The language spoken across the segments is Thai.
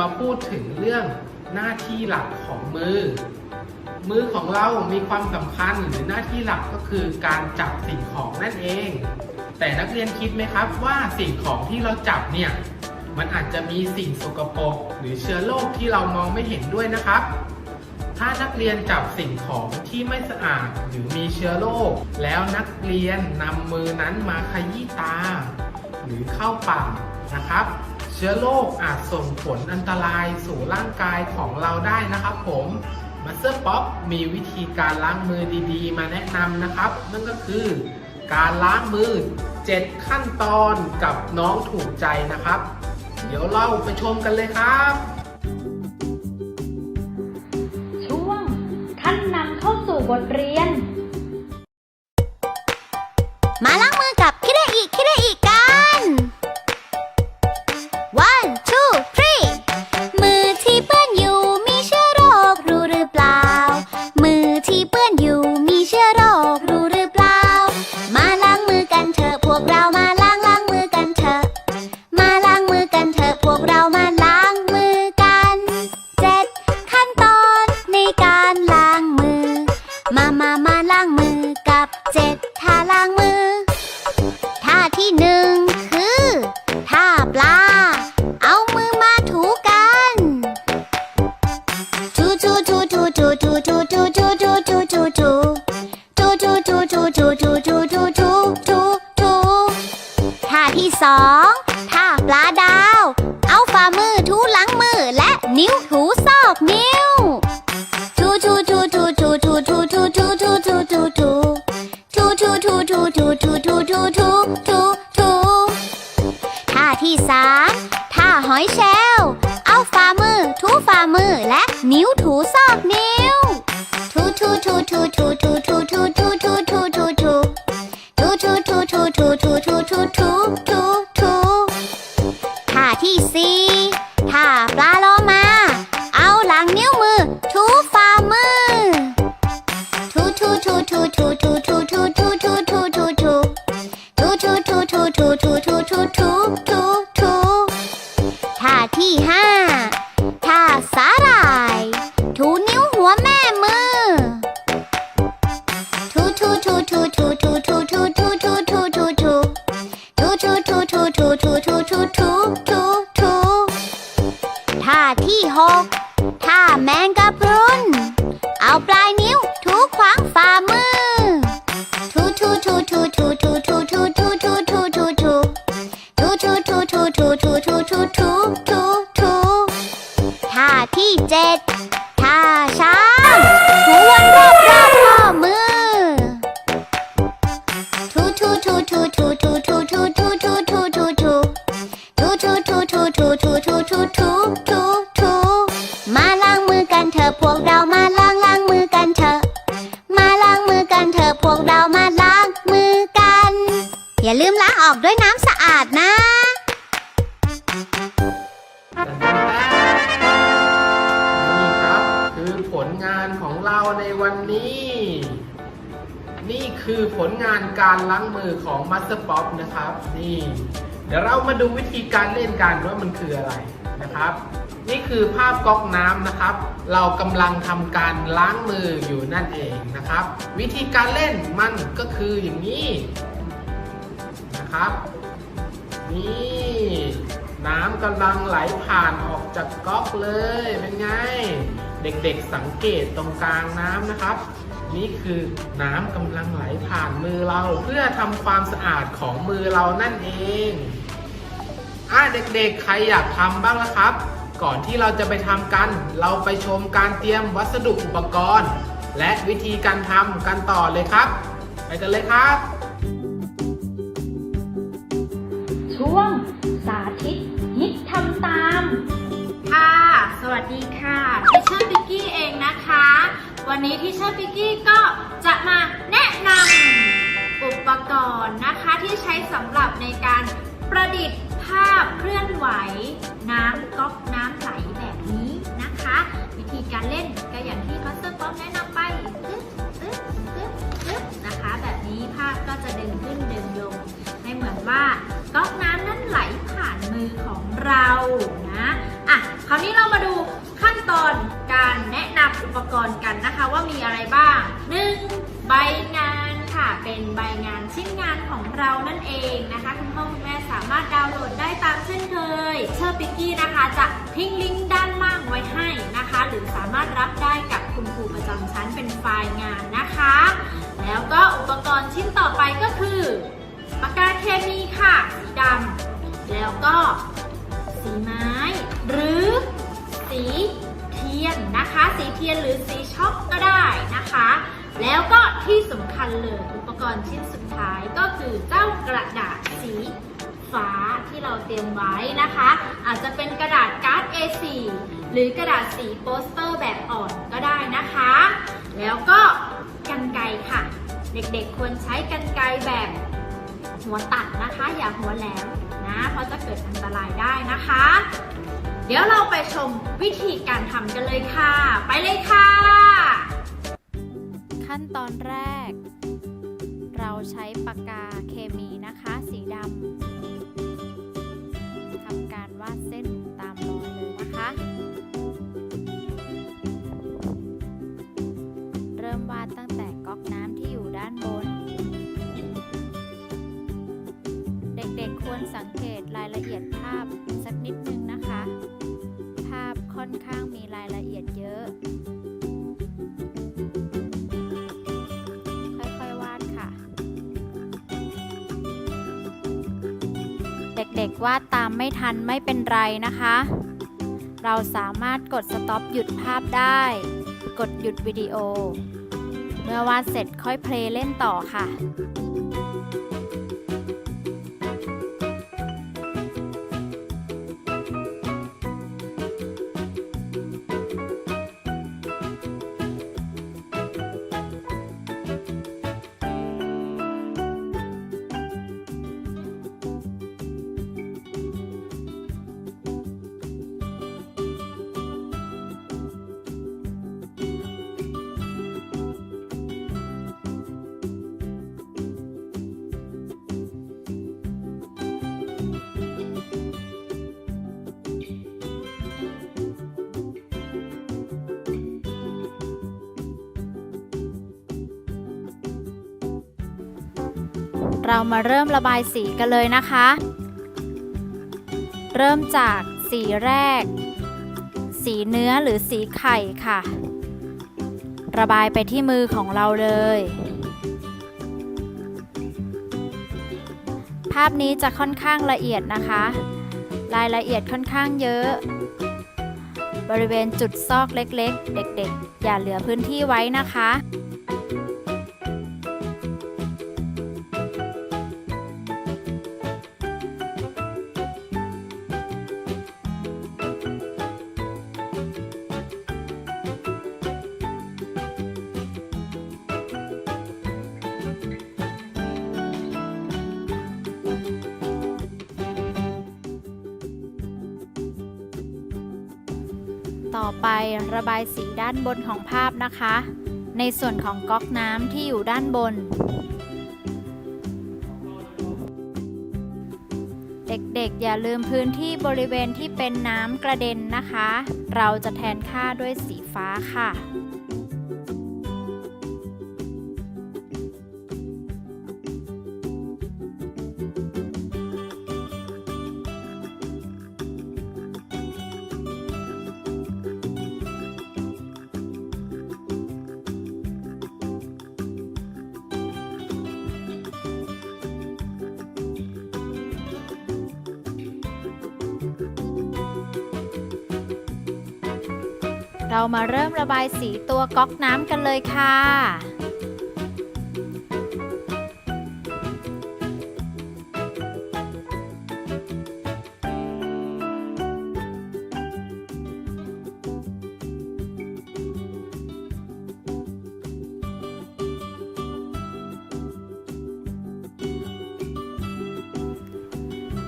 มาพูดถึงเรื่องหน้าที่หลักของมือ มือของเรามีความสำคัญหรือหน้าที่หลักก็คือการจับสิ่งของนั่นเอง แต่นักเรียนคิดไหมครับว่าสิ่งของที่เราจับเนี่ย มันอาจจะมีสิ่งสกปรกหรือเชื้อโรคที่เรามองไม่เห็นด้วยนะครับ ถ้านักเรียนจับสิ่งของที่ไม่สะอาดหรือมีเชื้อโรคแล้วนักเรียนนำมือนั้นมาขยี้ตา หรือเข้าปากนะครับ เชื้อโรคอาจส่งผลอันตรายสู่ร่างกายของเราได้นะครับผมมาสเตอร์ป๊อปมีวิธีการล้างมือดีๆ มาแนะนำนะครับ นั่นก็คือการล้างมือ 7 ขั้นตอนกับน้องถูกใจนะครับ เดี๋ยวเราไปชมกันเลยครับ ช่วงท่านนำเข้าสู่บทเรียน 啊 ছোট การล้างมือของมัสเตอร์ป๊อปนะครับ นี่ เดี๋ยวเรามาดูวิธีการเล่นกันว่ามันคืออะไรนะครับ นี่คือภาพก๊อกน้ำนะครับ เรากำลังทำการล้างมืออยู่นั่นเองนะครับ วิธีการเล่นมันก็คืออย่างนี้นะครับ นี่น้ำกำลังไหลผ่านออกจากก๊อกเลยเป็นไง เด็กๆสังเกตตรงกลางน้ำนะครับ นี่คือน้ำกำลังไหลผ่านมือเราเพื่อทำความสะอาดของมือเรานั่นเองอะเด็กๆ ใครอยากทำบ้างล่ะครับ ก่อนที่เราจะไปทำกัน เราไปชมการเตรียมวัสดุอุปกรณ์ และวิธีการทำกันต่อเลยครับ ไปกันเลยครับ ช่วงสาธิตฮิตทำตาม ค่ะ สวัสดีค่ะทิเชอร์ปิกกี้เองนะคะ วันนี้ที่เชอร์ปิกกี้ก็จะมาแนะนำอุปกรณ์นะคะที่ใช้สำหรับในการประดิษฐ์ภา เรานั่นเองนะคะ คุณพ่อคุณแม่สามารถดาวน์โหลดได้ตามเช่นเคยเชอร์ปิกกี้นะคะ จะทิ้งลิงก์ด้านล่างไว้ให้นะคะ หรือสามารถรับได้กับคุณครูประจำชั้นเป็นไฟล์งานนะคะ แล้วก็อุปกรณ์ชิ้นต่อไปก็คือปากกาเคมีค่ะสีดำแล้วก็สีไม้ หรือสีเทียนนะคะ สีเทียนหรือสีช็อกก็ได้นะคะ แล้วก็ที่สำคัญเลยอุป กรณ์ชิ้นสุดท้ายก็คือเจ้ากระดาษสีฟ้าที่เราเตรียมไว้นะคะ อาจจะเป็นกระดาษการ์ด A4 หรือกระดาษสีโปสเตอร์แบบอ่อนก็ได้นะคะ แล้วก็กันไกค่ะ เด็กๆควรใช้กันไกแบบหัวตัดนะคะ อย่าหัวแหลมนะเพราะจะเกิดอันตรายได้นะคะ เดี๋ยวเราไปชมวิธีการทำกันเลยค่ะ ไปเลยค่ะ ขั้นตอนแรก ใช้ปากกาเคมีนะคะ สีดำำไม่ทันไม่เป็นไรนะคะ เราสามารถกดสต็อปหยุดภาพได้ กดหยุดวิดีโอ เมื่อวาดเสร็จค่อยเพลย์เล่นต่อค่ะ เรามาเริ่มระบายสีกันเลยนะคะ เริ่มจากสีแรก สีเนื้อหรือสีไข่ค่ะ ระบายไปที่มือของเราเลย ภาพนี้จะค่อนข้างละเอียดนะคะ รายละเอียดค่อนข้างเยอะ บริเวณจุดซอกเล็กๆ เด็กๆ อย่าเหลือพื้นที่ไว้นะคะ ต่อไประบายสีด้านบนของภาพนะคะ ในส่วนของก๊อกน้ำที่อยู่ด้านบน เด็กๆอย่าลืมพื้นที่บริเวณที่เป็นน้ำกระเด็นนะคะ เราจะแทนค่าด้วยสีฟ้าค่ะ เรามาเริ่มระบายสีตัวก๊อกน้ำกันเลยค่ะ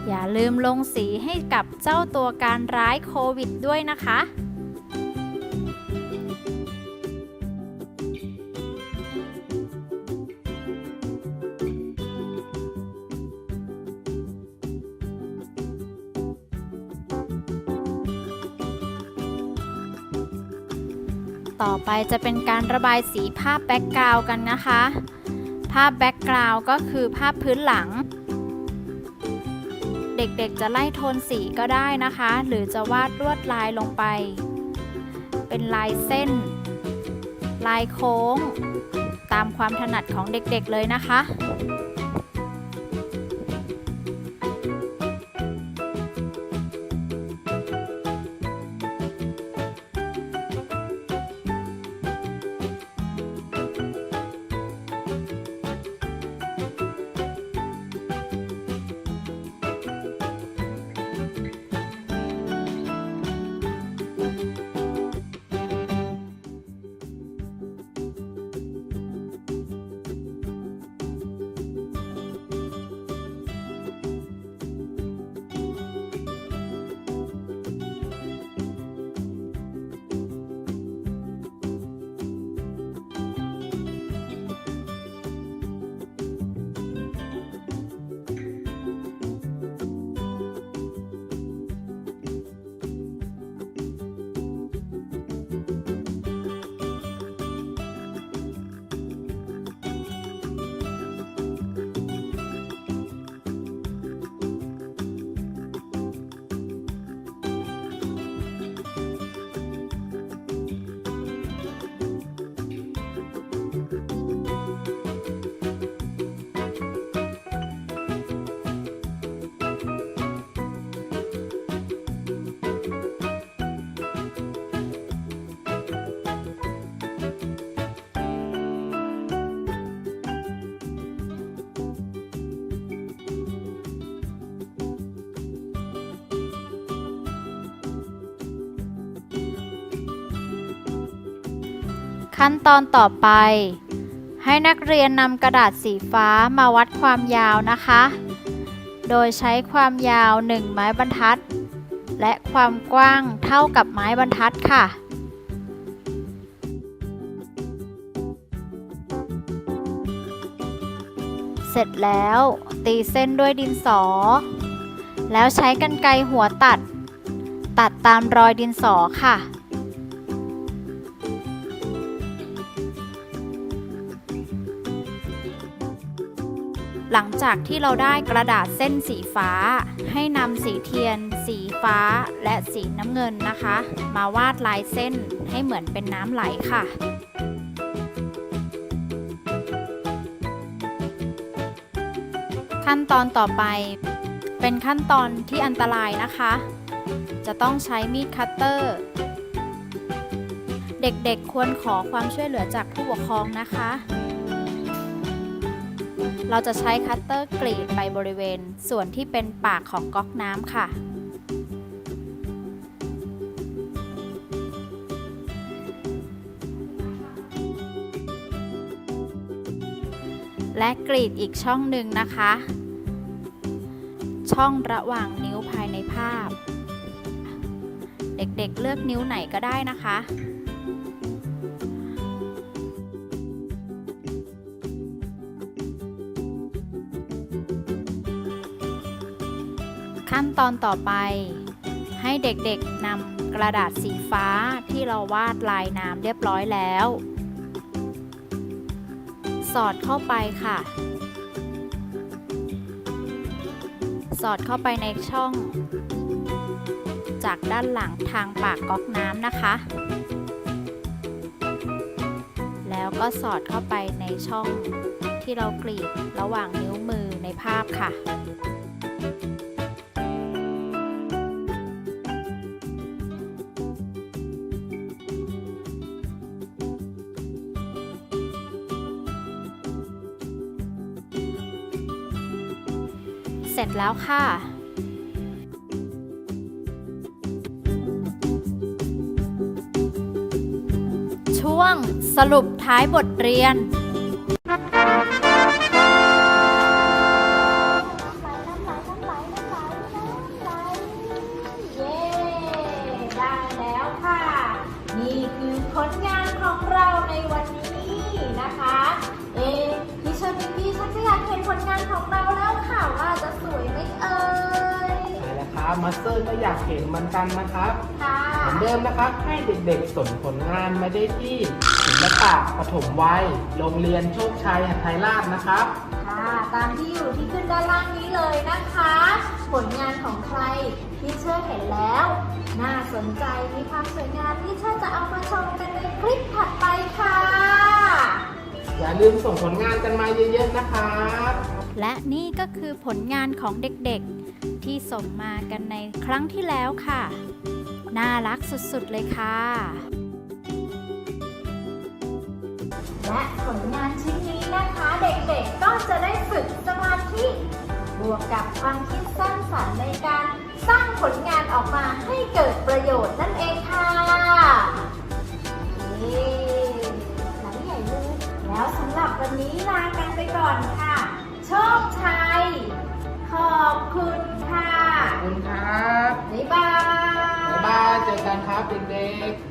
อย่าลืมลงสีให้กับเจ้าตัวการร้ายโควิดด้วยนะคะ ต่อไปจะเป็นการระบายสีภาพแบ็กกราวกันนะคะ ภาพแบ็กกราวก็คือภาพพื้นหลัง เด็กๆจะไล่โทนสีก็ได้นะคะ หรือจะวาดลวดลายลงไป เป็นลายเส้น ลายโค้ง ตามความถนัดของเด็กๆเลยนะคะ ขั้นตอนต่อไป ให้นักเรียนนำกระดาษสีฟ้ามาวัดความยาวนะคะ โดยใช้ความยาว 1 ไม้บรรทัด และความกว้างเท่ากับไม้บรรทัดค่ะเสร็จแล้วตีเส้นด้วยดินสอ แล้วใช้กรรไกรหัวตัด ตัดตามรอยดินสอค่ะ หลังจากที่เราได้กระดาษเส้นสีฟ้า ให้นำสีเทียน สีฟ้า และสีน้ำเงินนะคะ มาวาดลายเส้นให้เหมือนเป็นน้ำไหลค่ะขั้นตอนต่อไป เป็นขั้นตอนที่อันตรายนะคะ จะต้องใช้มีดคัตเตอร์ เด็กๆควรขอความช่วยเหลือจากผู้ปกครองนะคะ เราจะใช้คัตเตอร์กรีดไปบริเวณส่วนที่เป็นปากของก๊อกน้ำค่ะ และกรีดอีกช่องหนึ่งนะคะ ช่องระหว่างนิ้วภายในภาพ เด็กๆเลือกนิ้วไหนก็ได้นะคะ ขั้นตอนต่อไป ให้เด็กๆนำกระดาษสีฟ้าที่เราวาดลายน้ำเรียบร้อยแล้ว สอดเข้าไปค่ะ สอดเข้าไปในช่อง จากด้านหลังทางปากก๊อกน้ำนะคะ แล้วก็สอดเข้าไปในช่องที่เรากรีดระหว่างนิ้วมือในภาพค่ะ เสร็จแล้วค่ะช่วงสรุปท้ายบทเรียน เด็กๆส่งผลงานมาได้ที่ศิลปะปฐมวัย โรงเรียนโชคชัยหัทไทยราชนะครับ ค่ะตามที่อยู่ที่ขึ้นด้านล่างนี้เลยนะคะ ผลงานของใครที่เชื่อเห็นแล้ว น่าสนใจมีความสวยงามที่เชื่อจะเอามาชมกันในคลิปถัดไปค่ะ อย่าลืมส่งผลงานกันมาเยอะๆนะครับและนี่ก็คือผลงานของเด็กๆ ที่ส่งมากันในครั้งที่แล้วค่ะ น่ารักสุดๆเลยค่ะ และผลงานชิ้นนี้นะคะ เด็กๆก็จะได้ฝึกสมาธิบวกกับความคิดสร้างสรรค์ในการสร้างผลงานออกมาให้เกิดประโยชน์นั่นเองค่ะเย้หลังใหญ่เลยแล้วสำหรับวันนี้ลากันไปก่อนค่ะ โชคชัย ขอบคุณค่ะ ขอบคุณครับ บ๊ายบาย บ้านเจอกันครับเด็กๆ